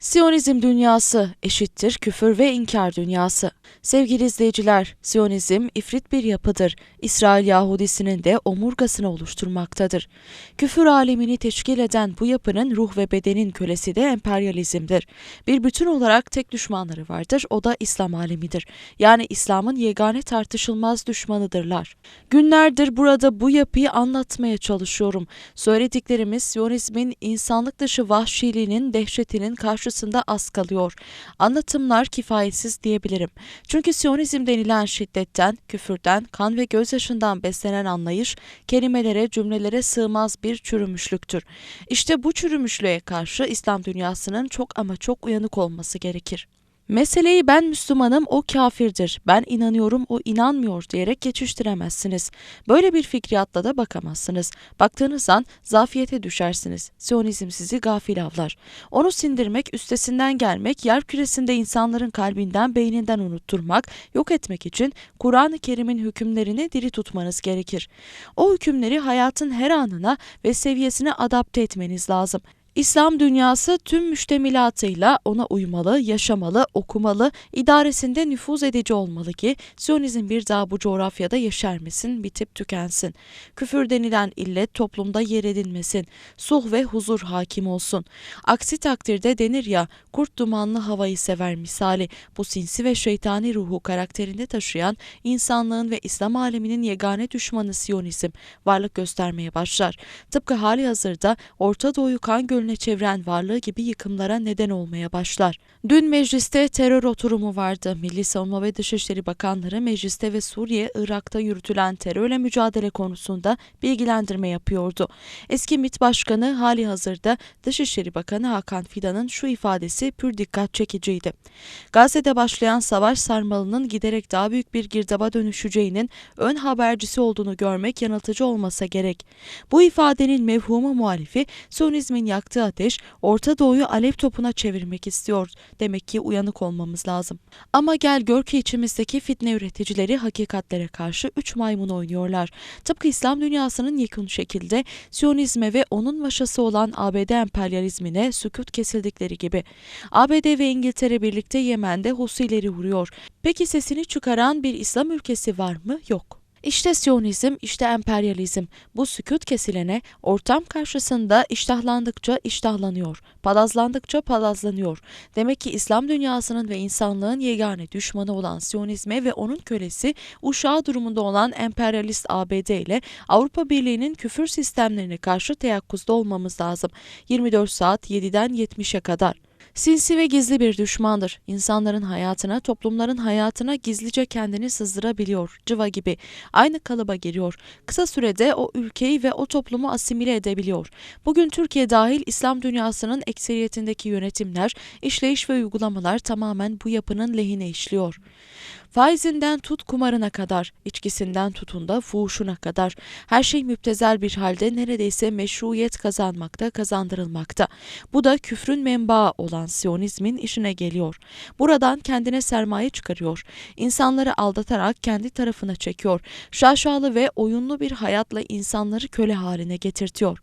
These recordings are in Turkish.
Siyonizm dünyası eşittir küfür ve inkar dünyası. Sevgili izleyiciler, Siyonizm ifrit bir yapıdır. İsrail Yahudisinin de omurgasını oluşturmaktadır. Küfür alemini teşkil eden bu yapının ruh ve bedenin kölesi de emperyalizmdir. Bir bütün olarak tek düşmanları vardır, o da İslam alemidir. Yani İslam'ın yegane tartışılmaz düşmanıdırlar. Günlerdir burada bu yapıyı anlatmaya çalışıyorum. Söylediklerimiz Siyonizmin insanlık dışı vahşiliğinin, dehşetinin karşı karşısında az kalıyor. Anlatımlar kifayetsiz diyebilirim. Çünkü Siyonizm denilen şiddetten, küfürden, kan ve gözyaşından beslenen anlayış, kelimelere, cümlelere sığmaz bir çürümüşlüktür. İşte bu çürümüşlüğe karşı İslam dünyasının çok ama çok uyanık olması gerekir. Meseleyi ben Müslümanım o kafirdir, ben inanıyorum o inanmıyor diyerek geçiştiremezsiniz. Böyle bir fikriyatla da bakamazsınız. Baktığınız an zafiyete düşersiniz. Siyonizm sizi gafil avlar. Onu sindirmek, üstesinden gelmek, yer küresinde insanların kalbinden, beyninden unutturmak, yok etmek için Kur'an-ı Kerim'in hükümlerini diri tutmanız gerekir. O hükümleri hayatın her anına ve seviyesine adapte etmeniz lazım. İslam dünyası tüm müştemilatıyla ona uymalı, yaşamalı, okumalı, idaresinde nüfuz edici olmalı ki Siyonizm bir daha bu coğrafyada yeşermesin, bitip tükensin. Küfür denilen illet toplumda yer edinmesin, suh ve huzur hakim olsun. Aksi takdirde denir ya, kurt dumanlı havayı sever misali, bu sinsi ve şeytani ruhu karakterinde taşıyan insanlığın ve İslam aleminin yegane düşmanı Siyonizm varlık göstermeye başlar. Tıpkı hali hazırda Orta Doğu'yu kan gölüne önüne çeviren varlığı gibi yıkımlara neden olmaya başlar. Dün mecliste terör oturumu vardı. Milli Savunma ve Dışişleri Bakanları mecliste ve Suriye, Irak'ta yürütülen terörle mücadele konusunda bilgilendirme yapıyordu. Eski MİT Başkanı hali hazırda Dışişleri Bakanı Hakan Fidan'ın şu ifadesi pür dikkat çekiciydi. Gazze'de başlayan savaş sarmalının giderek daha büyük bir girdaba dönüşeceğinin ön habercisi olduğunu görmek yanıltıcı olmasa gerek. Bu ifadenin mevhumu muhalifi Siyonizmin yaktığı yaktığı ateş Orta Doğu'yu alev topuna çevirmek istiyor. Demek ki uyanık olmamız lazım. Ama gel gör ki içimizdeki fitne üreticileri hakikatlere karşı üç maymun oynuyorlar. Tıpkı İslam dünyasının yekun şekilde Siyonizme ve onun maşası olan ABD emperyalizmine sükut kesildikleri gibi. ABD ve İngiltere birlikte Yemen'de Husileri vuruyor. Peki sesini çıkaran bir İslam ülkesi var mı? Yok. İşte Siyonizm, işte emperyalizm. Bu sükut kesilene ortam karşısında iştahlandıkça iştahlanıyor, palazlandıkça palazlanıyor. Demek ki İslam dünyasının ve insanlığın yegane düşmanı olan Siyonizme ve onun kölesi uşağı durumunda olan emperyalist ABD ile Avrupa Birliği'nin küfür sistemlerine karşı teyakkuzda olmamız lazım. 24 saat 7'den 70'e kadar. Sinsi ve gizli bir düşmandır. İnsanların hayatına, toplumların hayatına gizlice kendini sızdırabiliyor. Cıva gibi. Aynı kalıba giriyor. Kısa sürede o ülkeyi ve o toplumu asimile edebiliyor. Bugün Türkiye dahil İslam dünyasının ekseriyetindeki yönetimler, işleyiş ve uygulamalar tamamen bu yapının lehine işliyor. Faizinden tut kumarına kadar, içkisinden tutun da fuhuşuna kadar her şey müptezel bir halde neredeyse meşruiyet kazanmakta, kazandırılmakta. Bu da küfrün menbaı olan Siyonizmin işine geliyor. Buradan kendine sermaye çıkarıyor. İnsanları aldatarak kendi tarafına çekiyor. Şaşalı ve oyunlu bir hayatla insanları köle haline getirtiyor.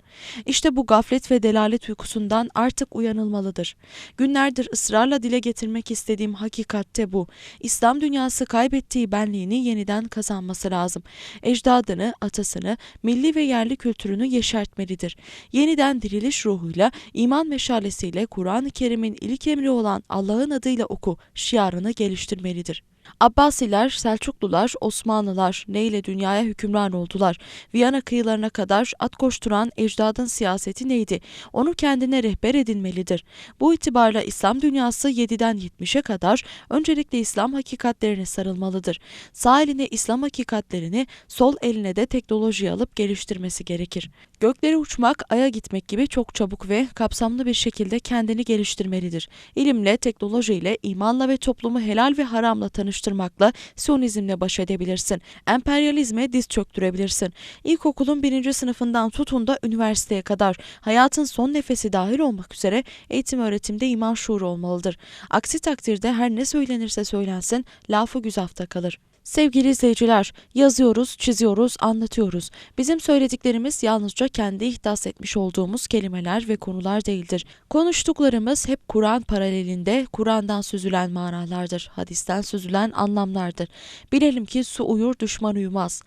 İşte bu gaflet ve delalet uykusundan artık uyanılmalıdır. Günlerdir ısrarla dile getirmek istediğim hakikatte bu. İslam dünyası kaybettiği benliğini yeniden kazanması lazım. Ecdadını, atasını, milli ve yerli kültürünü yeşertmelidir. Yeniden diriliş ruhuyla, iman meşalesiyle Kur'an-ı Kerim'in ilk emri olan Allah'ın adıyla oku şiarını geliştirmelidir. Abbasiler, Selçuklular, Osmanlılar neyle dünyaya hükümran oldular? Viyana kıyılarına kadar at koşturan ecdadın siyaseti neydi? Onu kendine rehber edinmelidir. Bu itibarla İslam dünyası 7'den 70'e kadar öncelikle İslam hakikatlerine sarılmalıdır. Sağ eline İslam hakikatlerini, sol eline de teknoloji alıp geliştirmesi gerekir. Gökleri uçmak, aya gitmek gibi çok çabuk ve kapsamlı bir şekilde kendini geliştirmelidir. İlimle, teknolojiyle, imanla ve toplumu helal ve haramla tanıştırmakla Siyonizmle baş edebilirsin. Emperyalizme diz çöktürebilirsin. İlkokulun birinci sınıfından tutun da üniversiteye kadar hayatın son nefesi dahil olmak üzere eğitim öğretimde iman şuuru olmalıdır. Aksi takdirde her ne söylenirse söylensin lafı güzafta kalır. Sevgili izleyiciler, yazıyoruz, çiziyoruz, anlatıyoruz. Bizim söylediklerimiz yalnızca kendi ihdas etmiş olduğumuz kelimeler ve konular değildir. Konuştuklarımız hep Kur'an paralelinde, Kur'an'dan süzülen manalardır, hadisten süzülen anlamlardır. Bilelim ki su uyur, düşman uyumaz.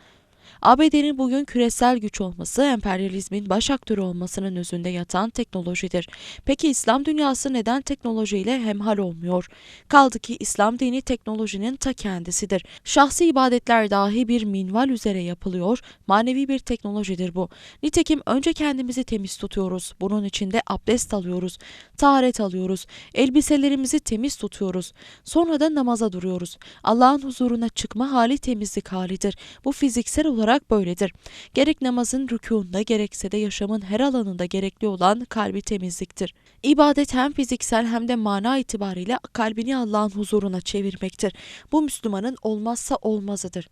ABD'nin bugün küresel güç olması, emperyalizmin baş aktörü olmasının özünde yatan teknolojidir. Peki İslam dünyası neden teknolojiyle hemhal olmuyor? Kaldı ki İslam dini teknolojinin ta kendisidir. Şahsi ibadetler dahi bir minval üzere yapılıyor, manevi bir teknolojidir bu. Nitekim önce kendimizi temiz tutuyoruz, bunun içinde abdest alıyoruz, taharet alıyoruz, elbiselerimizi temiz tutuyoruz. Sonra da namaza duruyoruz. Allah'ın huzuruna çıkma hali temizlik halidir. Bu fiziksel olarak böyledir. Gerek namazın rükûunda gerekse de yaşamın her alanında gerekli olan kalbi temizliktir. İbadet hem fiziksel hem de mana itibariyle kalbini Allah'ın huzuruna çevirmektir. Bu Müslümanın olmazsa olmazıdır.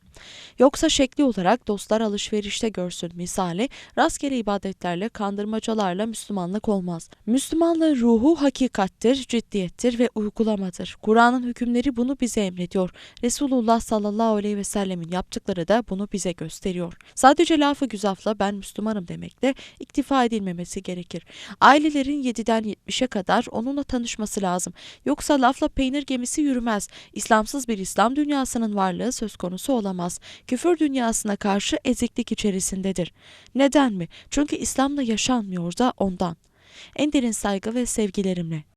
Yoksa şekli olarak dostlar alışverişte görsün misali rastgele ibadetlerle kandırmacalarla Müslümanlık olmaz. Müslümanlığın ruhu hakikattir, ciddiyettir ve uygulamadır. Kur'an'ın hükümleri bunu bize emrediyor. Resulullah sallallahu aleyhi ve sellemin yaptıkları da bunu bize gösteriyor. Sadece lafı güzafla ben Müslümanım demekle iktifa edilmemesi gerekir. Ailelerin 7'den 70'e kadar onunla tanışması lazım. Yoksa lafla peynir gemisi yürümez. İslamsız bir İslam dünyasının varlığı söz konusu olamaz. Küfür dünyasına karşı eziklik içerisindedir. Neden mi? Çünkü İslam'la yaşanmıyor da ondan. En derin saygı ve sevgilerimle.